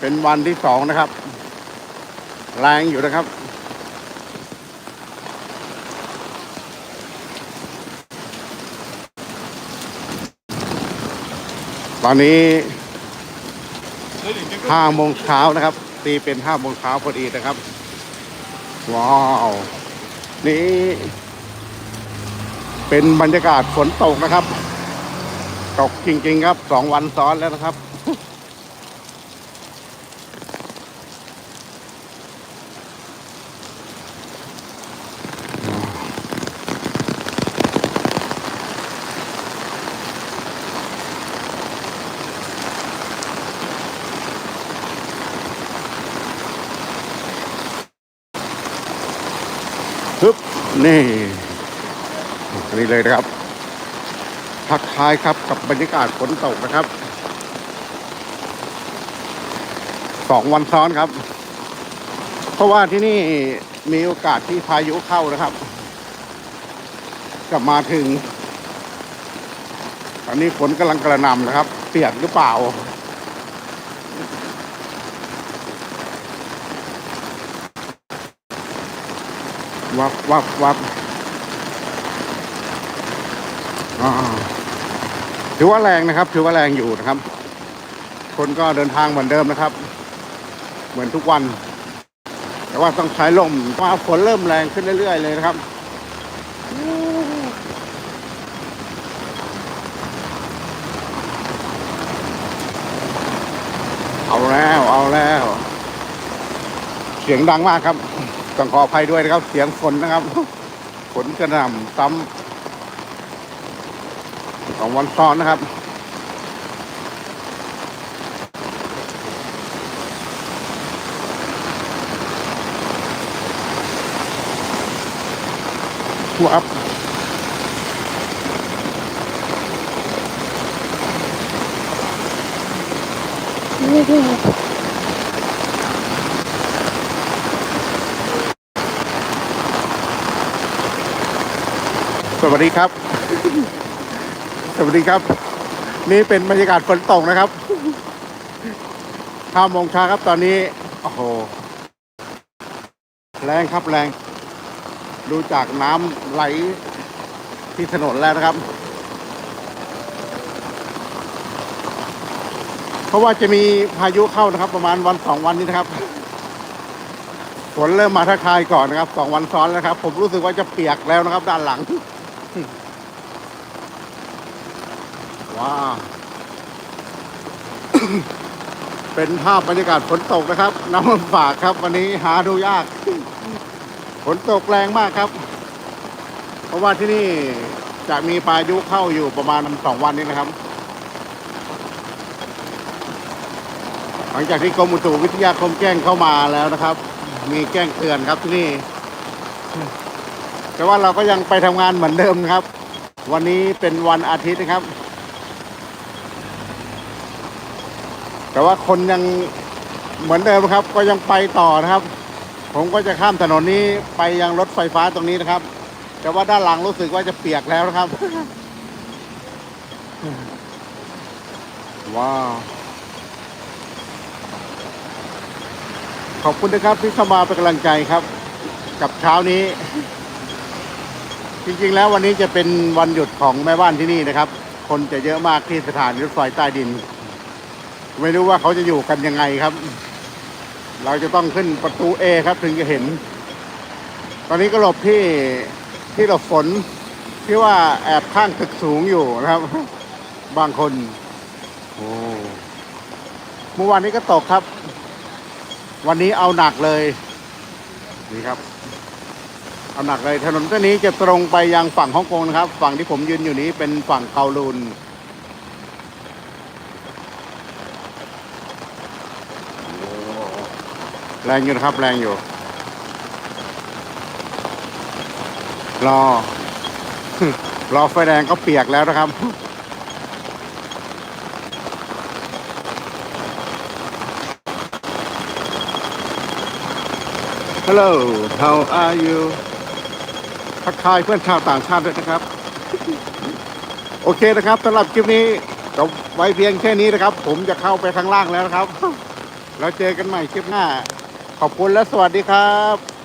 เป็นวันที่สองนะครับ แรงอยู่นะครับ ตอนนี้ห้าโมงเช้านะครับ ตีเป็นห้าโมงเช้าพอดีนะครับ ว้าว นี่ เป็นบรรยากาศฝนตกนะครับ ตกจริงๆครับสองวันซ้อนแล้วนะครับ ปึ๊บนี่นนี้เลยนะครับทักทายครับกับบรรยากาศฝนตกนะครับสองวันซ้อนครับ เพราะว่าที่นี่มีโอกาสที่พายุเข้านะครับ กลับมาถึง ตอนนี้ฝนกำลังกระหน่ำนะครับ เปียกหรือเปล่า วับวับวับอ่าถือว่าแรงนะครับ ถือว่าแรงอยู่นะครับ คนก็เดินทางเหมือนเดิมนะครับ เหมือนทุกวัน แต่ว่าต้องใช้ลมว่าฝนเริ่มแรงขึ้นเรื่อยๆเลยนะครับเอาแล้ว เอาแล้ว เสียงดังมากครับ ต้องขออภัยด้วยนะครับ เสียงฝนนะครับ ฝนกระหน่ำซ้ำสองวันซ้อนนะครับวับส วัสดีครับ สวัสดีครับ นี่เป็นบรรยากาศฝนตกนะครับห้าโมงเช้าครับตอนนี้ โอ้โห แรงครับแรง ดูจากน้ำไหลที่ถนนแล้วนะครับ เพราะว่าจะมีพายุเข้านะครับ ประมาณวันสองวันนี้นะครับฝนเริ่มมาทักทายก่อนนะครับสองวันซ้อนแล้วครับ ผมรู้สึกว่าจะเปียกแล้วนะครับ ด้านหลัง ว้าว เป็นภาพบรรยากาศฝนตกนะครับ น้ำมันฝากครับ วันนี้หาดูยาก ฝนตกแรงมากครับ เพราะว่าที่นี่จะมีพายุเข้าอยู่ประมาณสองวันนี้นะครับ หลังจากที่กรมอุตุวิทยาคมแจ้งเข้ามาแล้วนะครับ มีแจ้งเตือนครับที่นี่ แต่ว่าเราก็ยังไปทำงานเหมือนเดิมครับ วันนี้เป็นวันอาทิตย์นะครับ แต่ว่าคนยังเหมือนเดิมครับ ก็ยังไปต่อนะครับ ผมก็จะข้ามถนนนี้ไปยังรถไฟฟ้าตรงนี้นะครับ แต่ว่าด้านหลังรู้สึกว่าจะเปียกแล้วนะครับ ว้าวขอบคุณนะครับที่เข้ามาเป็นกำลังใจครับ กับเช้านี้ จริงๆ แล้ววันนี้จะเป็นวันหยุดของแม่บ้านที่นี่นะครับ คนจะเยอะมากที่สถานีรถไฟใต้ดิน ไม่รู้ว่าเขาจะอยู่กันยังไงครับ เราจะต้องขึ้นประตูเอครับถึงจะเห็น ตอนนี้ก็หลบที่ที่หลบฝนที่ว่าแอบข้างตึกสูงอยู่นะครับ บางคนโอ้เมื่อวานนี้ก็ตกครับ วันนี้เอาหนักเลยนี่ครับ เอาหนักเลยถนนเส้นนี้จะตรงไปยังฝั่งฮ่องกงนะครับ ฝั่งที่ผมยืนอยู่นี้เป็นฝั่งเกาลูนแรงอยู่นะครับแรงอยู่ รอ รอไฟแดงก็เปียกแล้วนะครับ Hello how are you ทักทายเพื่อนชาวต่างชาติด้วยนะครับ โอเคนะครับสำหรับคลิปนี้ก็ไว้เพียงแค่นี้นะครับ ผมจะเข้าไปข้างล่างแล้วนะครับ เราเจอกันใหม่คลิปหน้า ขอบคุณและสวัสดีครับ